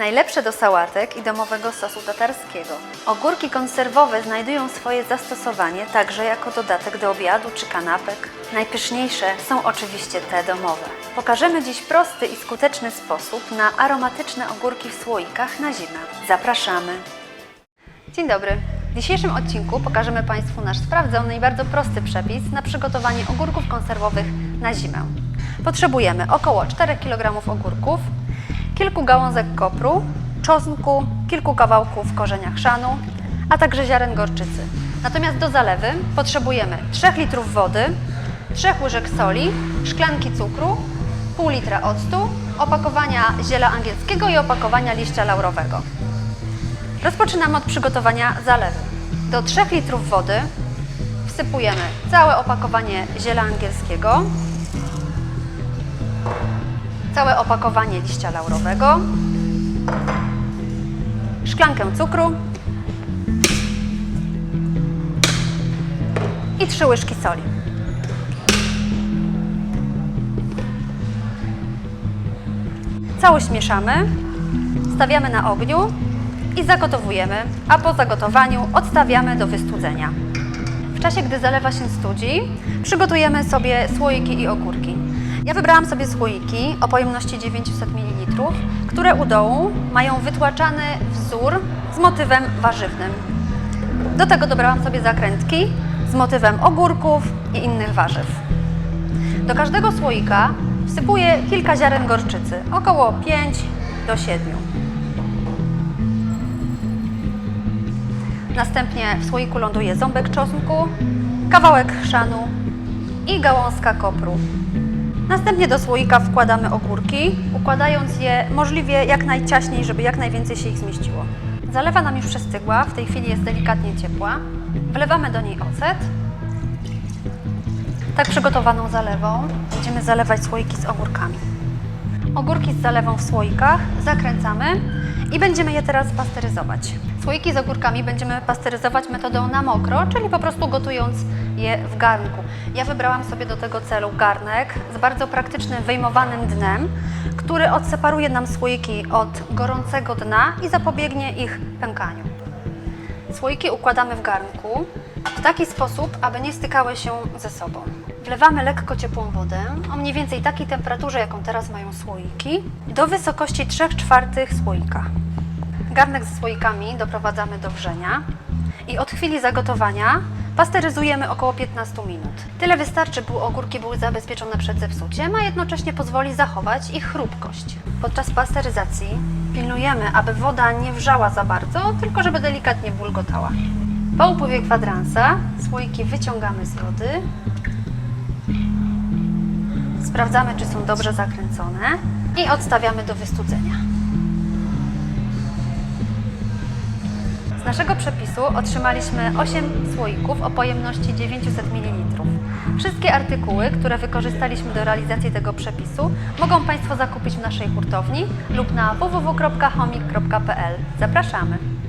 Najlepsze do sałatek i domowego sosu tatarskiego. Ogórki konserwowe znajdują swoje zastosowanie także jako dodatek do obiadu czy kanapek. Najpyszniejsze są oczywiście te domowe. Pokażemy dziś prosty i skuteczny sposób na aromatyczne ogórki w słoikach na zimę. Zapraszamy! Dzień dobry. W dzisiejszym odcinku pokażemy Państwu nasz sprawdzony i bardzo prosty przepis na przygotowanie ogórków konserwowych na zimę. Potrzebujemy około 4 kg ogórków, kilku gałązek kopru, czosnku, kilku kawałków korzenia chrzanu, a także ziaren gorczycy. Natomiast do zalewy potrzebujemy 3 litrów wody, 3 łyżek soli, szklanki cukru, pół litra octu, opakowania ziela angielskiego i opakowania liścia laurowego. Rozpoczynamy od przygotowania zalewy. Do 3 litrów wody wsypujemy całe opakowanie ziela angielskiego, całe opakowanie liścia laurowego, szklankę cukru i 3 łyżki soli. Całość mieszamy, stawiamy na ogniu i zagotowujemy, a po zagotowaniu odstawiamy do wystudzenia. W czasie, gdy zalewa się studzi, przygotujemy sobie słoiki i ogórki. Ja wybrałam sobie słoiki o pojemności 900 ml, które u dołu mają wytłaczany wzór z motywem warzywnym. Do tego dobrałam sobie zakrętki z motywem ogórków i innych warzyw. Do każdego słoika wsypuję kilka ziaren gorczycy, około 5 do 7. Następnie w słoiku ląduje ząbek czosnku, kawałek chrzanu i gałązka kopru. Następnie do słoika wkładamy ogórki, układając je możliwie jak najciaśniej, żeby jak najwięcej się ich zmieściło. Zalewa nam już przestygła, w tej chwili jest delikatnie ciepła. Wlewamy do niej ocet. Tak przygotowaną zalewą będziemy zalewać słoiki z ogórkami. Ogórki z zalewą w słoikach zakręcamy i będziemy je teraz pasteryzować. Słoiki z ogórkami będziemy pasteryzować metodą na mokro, czyli po prostu gotując je w garnku. Ja wybrałam sobie do tego celu garnek z bardzo praktycznym wyjmowanym dnem, który odseparuje nam słoiki od gorącego dna i zapobiegnie ich pękaniu. Słoiki układamy w garnku w taki sposób, aby nie stykały się ze sobą. Wlewamy lekko ciepłą wodę o mniej więcej takiej temperaturze, jaką teraz mają słoiki, do wysokości 3 czwartych słoika. Garnek ze słoikami doprowadzamy do wrzenia i od chwili zagotowania pasteryzujemy około 15 minut. Tyle wystarczy, by ogórki były zabezpieczone przed zepsuciem, a jednocześnie pozwoli zachować ich chrupkość. Podczas pasteryzacji pilnujemy, aby woda nie wrzała za bardzo, tylko żeby delikatnie bulgotała. Po upływie kwadransa słoiki wyciągamy z wody. Sprawdzamy, czy są dobrze zakręcone i odstawiamy do wystudzenia. Z naszego przepisu otrzymaliśmy 8 słoików o pojemności 900 ml. Wszystkie artykuły, które wykorzystaliśmy do realizacji tego przepisu, mogą Państwo zakupić w naszej hurtowni lub na www.homik.pl. Zapraszamy!